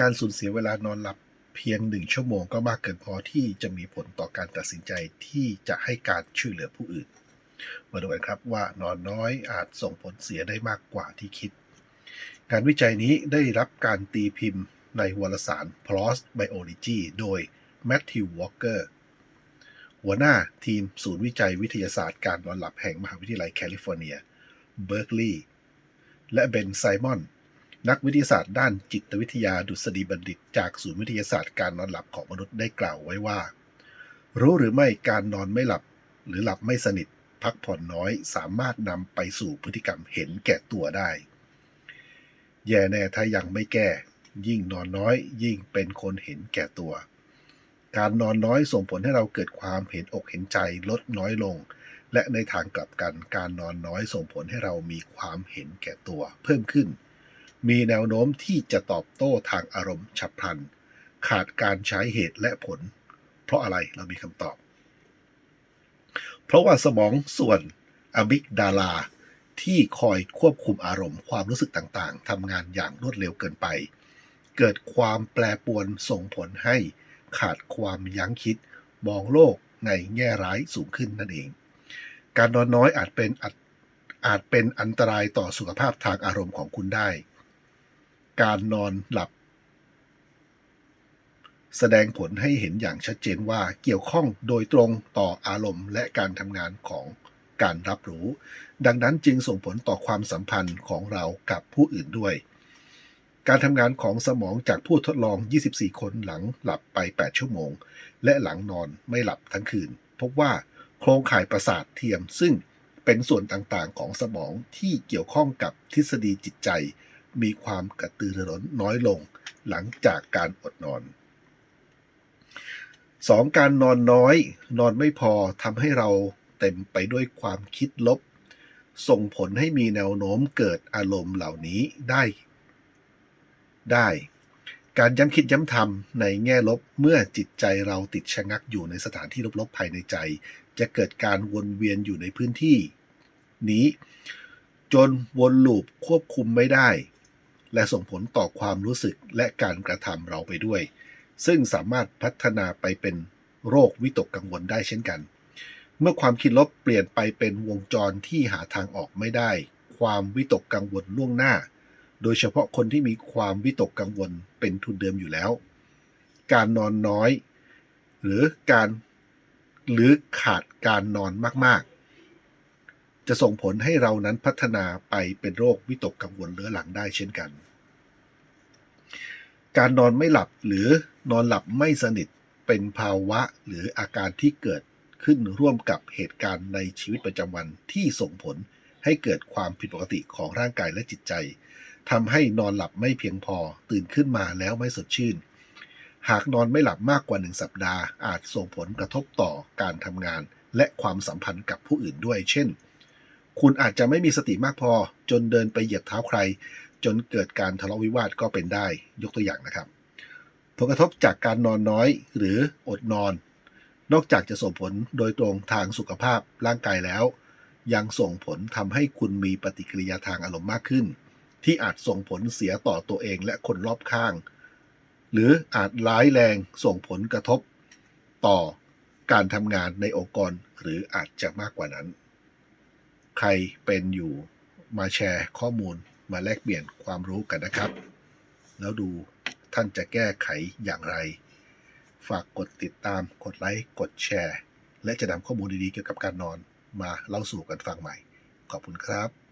การสูญเสียเวลานอนหลับเพียงหนึ่งชั่วโมงก็มากเกินพอที่จะมีผลต่อการตัดสินใจที่จะให้การช่วยเหลือผู้อื่น มาดูกันครับว่านอนน้อยอาจส่งผลเสียได้มากกว่าที่คิด งานวิจัยนี้ได้รับการตีพิมพ์ในวารสาร PLOS Biology โดย Matthew Walker หัวหน้าทีมศูนย์วิจัยวิทยาศาสตร์การนอนหลับแห่งมหาวิทยาลัยแคลิฟอร์เนีย เบิร์กลีย์ และเบนไซมอน นักวิทยาศาสตร์ด้านจิตวิทยาดุษฎีบัณฑิต จากศูนย์วิทยาศาสตร์การนอนหลับของมนุษย์ได้กล่าวไว้ว่า รู้หรือไม่การนอนไม่หลับ หรือหลับไม่สนิท พักผ่อนน้อยสามารถนำไปสู่พฤติกรรมเห็นแก่ตัวได้ แย่แน่ถ้ายังไม่แก้ ยิ่งนอนน้อย ยิ่งเป็นคนเห็นแก่ตัว การนอนน้อยส่งผลให้เราเกิดความเห็นอกเห็นใจลดน้อยลง และในทางกลับกันการนอนน้อยส่งผลให้เรามีความเห็นแก่ตัว เพิ่มขึ้น มีแนวโน้มที่จะตอบโต้ทางอารมณ์ฉับพลัน ขาดการใช้เหตุและผล เพราะอะไรเรามีคำตอบ เพราะว่าสมองส่วนอะมิกดาลาที่คอยควบคุมอารมณ์ความรู้สึกต่างๆทำงานอย่างรวดเร็วเกินไป เกิดความแปรปวนส่งผลให้ขาดความยั้งคิด มองโลกในแง่ร้ายสูงขึ้นนั่นเอง การนอนน้อยอาจเป็นอาจอาจเป็นอันตรายต่อสุขภาพทางอารมณ์ของคุณได้ การนอนหลับ แสดงผลให้เห็นอย่างชัดเจนว่าเกี่ยวข้องโดยตรงต่ออารมณ์และการทำงานของการรับรู้ ดังนั้นจึงส่งผลต่อความสัมพันธ์ของเรากับผู้อื่นด้วย การทำงานของสมองจากผู้ทดลอง 24 คนหลังหลับไป 8 ชั่วโมง และหลังนอนไม่หลับทั้งคืน พบว่าโครงข่ายประสาทเทียมซึ่งเป็นส่วนต่างๆ ของสมองที่เกี่ยวข้องกับทฤษฎีจิตใจ มีความกระตือรือร้นน้อยลงหลังจากการอดนอน 2. การนอนน้อย นอนไม่พอทำให้เราเต็มไปด้วยความคิดลบ ส่งผลให้มีแนวโน้มเกิดอารมณ์เหล่านี้ได้ ได้ การย้ำคิดย้ำทำในแง่ลบเมื่อจิตใจเราติดชะงักอยู่ในสถานที่ลบๆภายในใจ จะเกิดการวนเวียนอยู่ในพื้นที่ นี้ จนวนลูปควบคุมไม่ได้ และส่งผลต่อความรู้สึกและการกระทำเราไปด้วย ซึ่งสามารถพัฒนาไปเป็นโรควิตกกังวลได้เช่นกัน เมื่อความคิดลบเปลี่ยนไปเป็นวงจรที่หาทางออกไม่ได้ ความวิตกกังวลล่วงหน้า โดยเฉพาะคนที่มีความวิตกกังวลเป็นทุนเดิมอยู่แล้ว การนอนน้อย หรือการหรือขาดการนอนมากๆ จะส่งผลให้เรานั้นพัฒนาไปเป็นโรควิตกกังวลเรื้อรังได้เช่นกัน การนอนไม่หลับหรือนอนหลับไม่สนิทเป็นภาวะหรืออาการที่เกิดขึ้นร่วมกับเหตุการณ์ในชีวิตประจำวันที่ส่งผลให้เกิดความผิดปกติของร่างกายและจิตใจทำให้นอนหลับไม่เพียงพอตื่นขึ้นมาแล้วไม่สดชื่น หากนอนไม่หลับมากกว่าหนึ่งสัปดาห์ อาจส่งผลกระทบต่อการทำงาน และความสัมพันธ์กับผู้อื่นด้วย เช่น คุณอาจจะไม่มีสติมากพอ จนเดินไปเหยียบเท้าใคร จนเกิดการทะเลาะวิวาทก็เป็นได้ ยกตัวอย่างนะครับผลกระทบจากการนอนน้อยหรืออดนอน นอกจากจะส่งผลโดยตรงทางสุขภาพร่างกายแล้ว ยังส่งผลทำให้คุณมีปฏิกิริยาทางอารมณ์มากขึ้น ที่อาจส่งผลเสียต่อตัวเองและคนรอบข้าง หรืออาจร้ายแรงส่งผลกระทบต่อการทำงานในองค์กรหรืออาจจะมากกว่านั้น ใครเป็นอยู่มาแชร์ข้อมูลมาแลกเปลี่ยนความรู้กันนะครับ แล้วดูท่านจะแก้ไขอย่างไร ฝากกดติดตามกดไลค์กดแชร์ และจะนำข้อมูลดีๆเกี่ยวกับการนอนมาเล่าสู่กันฟังใหม่ ขอบคุณครับ